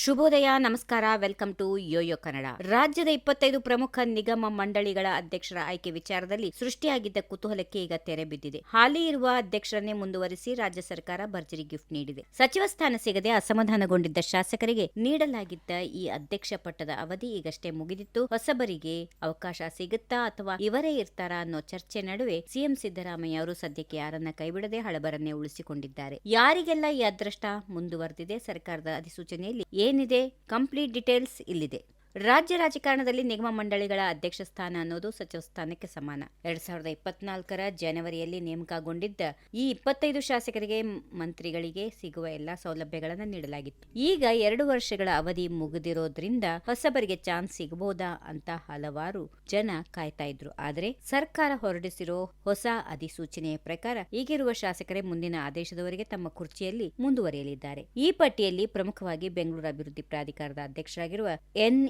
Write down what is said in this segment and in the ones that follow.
ಶುಭೋದಯ, ನಮಸ್ಕಾರ, welcome to Yoyo Kannada. ರಾಜ್ಯದ ಇಪ್ಪತ್ತೈದು ಪ್ರಮುಖ ನಿಗಮ ಮಂಡಳಿಗಳ ಅಧ್ಯಕ್ಷರ ಆಯ್ಕೆ ವಿಚಾರದಲ್ಲಿ ಸೃಷ್ಟಿಯಾಗಿದ್ದ ಕುತೂಹಲಕ್ಕೆ ಈಗ ತೆರೆ ಬಿದ್ದಿದೆ. ಹಾಲಿ ಇರುವ ಅಧ್ಯಕ್ಷರನ್ನೇ ಮುಂದುವರಿಸಿ ರಾಜ್ಯ ಸರ್ಕಾರ ಭರ್ಜರಿ ಗಿಫ್ಟ್ ನೀಡಿದೆ. ಸಚಿವ ಸ್ಥಾನ ಸಿಗದೆ ಅಸಮಾಧಾನಗೊಂಡಿದ್ದ ಶಾಸಕರಿಗೆ ನೀಡಲಾಗಿದ್ದ ಈ ಅಧ್ಯಕ್ಷ ಪಟ್ಟದ ಅವಧಿ ಈಗಷ್ಟೇ ಮುಗಿದಿತ್ತು. ಹೊಸಬರಿಗೆ ಅವಕಾಶ ಸಿಗುತ್ತಾ ಅಥವಾ ಇವರೇ ಇರ್ತಾರಾ ಅನ್ನೋ ಚರ್ಚೆ ನಡುವೆ ಸಿಎಂ ಸಿದ್ದರಾಮಯ್ಯ ಅವರು ಸದ್ಯಕ್ಕೆ ಯಾರನ್ನ ಕೈಬಿಡದೆ ಹಳಬರನ್ನೇ ಉಳಿಸಿಕೊಂಡಿದ್ದಾರೆ. ಯಾರಿಗೆಲ್ಲ ಈ ಅದೃಷ್ಟ ಮುಂದುವರೆದಿದೆ ಸರ್ಕಾರದ ಅಧಿಸೂಚನೆಯಲ್ಲಿ? ಏನಿದೆ? ಕಂಪ್ಲೀಟ್ ಡೀಟೇಲ್ಸ್ ಇಲ್ಲಿದೆ. ರಾಜ್ಯ ರಾಜಕಾರಣದಲ್ಲಿ ನಿಗಮ ಮಂಡಳಿಗಳ ಅಧ್ಯಕ್ಷ ಸ್ಥಾನ ಅನ್ನೋದು ಸಚಿವ ಸ್ಥಾನಕ್ಕೆ ಸಮಾನ. ಎರಡ್ ಸಾವಿರದ ಇಪ್ಪತ್ನಾಲ್ಕರ ಜನವರಿಯಲ್ಲಿ ನೇಮಕಗೊಂಡಿದ್ದ ಈ ಇಪ್ಪತ್ತೈದು ಶಾಸಕರಿಗೆ ಮಂತ್ರಿಗಳಿಗೆ ಸಿಗುವ ಎಲ್ಲಾ ಸೌಲಭ್ಯಗಳನ್ನು ನೀಡಲಾಗಿತ್ತು. ಈಗ ಎರಡು ವರ್ಷಗಳ ಅವಧಿ ಮುಗಿದಿರೋದ್ರಿಂದ ಹೊಸಬರಿಗೆ ಚಾನ್ಸ್ ಸಿಗಬಹುದಾ ಅಂತ ಹಲವಾರು ಜನ ಕಾಯ್ತಾ ಇದ್ರು. ಆದರೆ ಸರ್ಕಾರ ಹೊರಡಿಸಿರೋ ಹೊಸ ಅಧಿಸೂಚನೆಯ ಪ್ರಕಾರ ಈಗಿರುವ ಶಾಸಕರೇ ಮುಂದಿನ ಆದೇಶದವರೆಗೆ ತಮ್ಮ ಕುರ್ಚಿಯಲ್ಲಿ ಮುಂದುವರಿಯಲಿದ್ದಾರೆ. ಈ ಪಟ್ಟಿಯಲ್ಲಿ ಪ್ರಮುಖವಾಗಿ ಬೆಂಗಳೂರು ಅಭಿವೃದ್ಧಿ ಪ್ರಾಧಿಕಾರದ ಅಧ್ಯಕ್ಷರಾಗಿರುವ ಎನ್.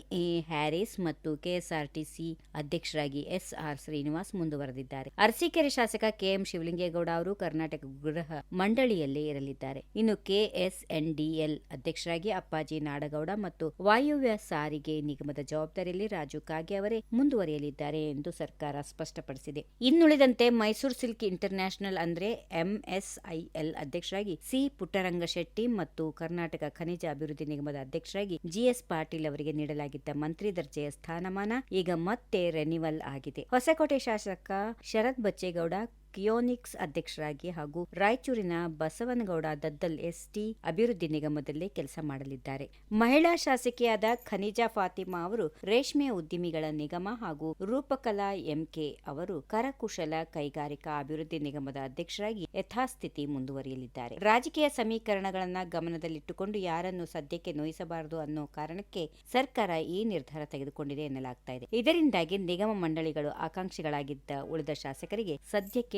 ಹ್ಯಾರಿಸ್ ಮತ್ತು ಕೆಎಸ್ಆರ್ಟಿಸಿ ಅಧ್ಯಕ್ಷರಾಗಿ ಎಸ್. ಆರ್. ಶ್ರೀನಿವಾಸ್ ಮುಂದುವರೆದಿದ್ದಾರೆ. ಅರಸೀಕೆರೆ ಶಾಸಕ ಕೆಎಂ ಶಿವಲಿಂಗೇಗೌಡ ಅವರು ಕರ್ನಾಟಕ ಗೃಹ ಮಂಡಳಿಯಲ್ಲೇ ಇರಲಿದ್ದಾರೆ. ಇನ್ನು ಕೆಎಸ್ಎನ್ಡಿಎಲ್ ಅಧ್ಯಕ್ಷರಾಗಿ ಅಪ್ಪಾಜಿ ನಾಡಗೌಡ ಮತ್ತು ವಾಯುವ್ಯ ಸಾರಿಗೆ ನಿಗಮದ ಜವಾಬ್ದಾರಿಯಲ್ಲಿ ರಾಜು ಕಾಗೆ ಅವರೇ ಮುಂದುವರಿಯಲಿದ್ದಾರೆ ಎಂದು ಸರ್ಕಾರ ಸ್ಪಷ್ಟಪಡಿಸಿದೆ. ಇನ್ನುಳಿದಂತೆ ಮೈಸೂರು ಸಿಲ್ಕ್ ಇಂಟರ್ನ್ಯಾಷನಲ್ ಅಂದ್ರೆ ಎಂಎಸ್ಐಎಲ್ ಅಧ್ಯಕ್ಷರಾಗಿ ಸಿ. ಪುಟ್ಟರಂಗಶೆಟ್ಟಿ ಮತ್ತು ಕರ್ನಾಟಕ ಖನಿಜ ಅಭಿವೃದ್ಧಿ ನಿಗಮದ ಅಧ್ಯಕ್ಷರಾಗಿ ಜಿಎಸ್ ಪಾಟೀಲ್ ಅವರಿಗೆ ನೀಡಲಾಗಿದ್ದ ಮಂತ್ರಿ ದರ್ಜೆಯ ಸ್ಥಾನಮಾನ ಈಗ ಮತ್ತೆ ರೆನಿವಲ್ ಆಗಿದೆ. ಹೊಸಕೋಟೆ ಶಾಸಕ ಶರತ್ ಬಚ್ಚೇಗೌಡ ಕಿಯೋನಿಕ್ಸ್ ಅಧ್ಯಕ್ಷರಾಗಿ ಹಾಗೂ ರಾಯಚೂರಿನ ಬಸವನಗೌಡ ದದ್ದಲ್ ಎಸ್ಟಿ ಅಭಿವೃದ್ಧಿ ನಿಗಮದಲ್ಲಿ ಕೆಲಸ ಮಾಡಲಿದ್ದಾರೆ. ಮಹಿಳಾ ಶಾಸಕಿಯಾದ ಖನಿಜಾ ಫಾತಿಮಾ ಅವರು ರೇಷ್ಮೆ ಉದ್ಯಮಿಗಳ ನಿಗಮ ಹಾಗೂ ರೂಪಕಲಾ ಎಂಕೆ ಅವರು ಕರಕುಶಲ ಕೈಗಾರಿಕಾ ಅಭಿವೃದ್ಧಿ ನಿಗಮದ ಅಧ್ಯಕ್ಷರಾಗಿ ಯಥಾಸ್ಥಿತಿ ಮುಂದುವರಿಯಲಿದ್ದಾರೆ. ರಾಜಕೀಯ ಸಮೀಕರಣಗಳನ್ನ ಗಮನದಲ್ಲಿಟ್ಟುಕೊಂಡು ಯಾರನ್ನು ಸದ್ಯಕ್ಕೆ ನೋಯಿಸಬಾರದು ಅನ್ನೋ ಕಾರಣಕ್ಕೆ ಸರ್ಕಾರ ಈ ನಿರ್ಧಾರ ತೆಗೆದುಕೊಂಡಿದೆ ಎನ್ನಲಾಗ್ತಾ ಇದೆ. ಇದರಿಂದಾಗಿ ನಿಗಮ ಮಂಡಳಿಗಳು ಆಕಾಂಕ್ಷಿಗಳಾಗಿದ್ದ ಉಳಿದ ಶಾಸಕರಿಗೆ ಸದ್ಯಕ್ಕೆ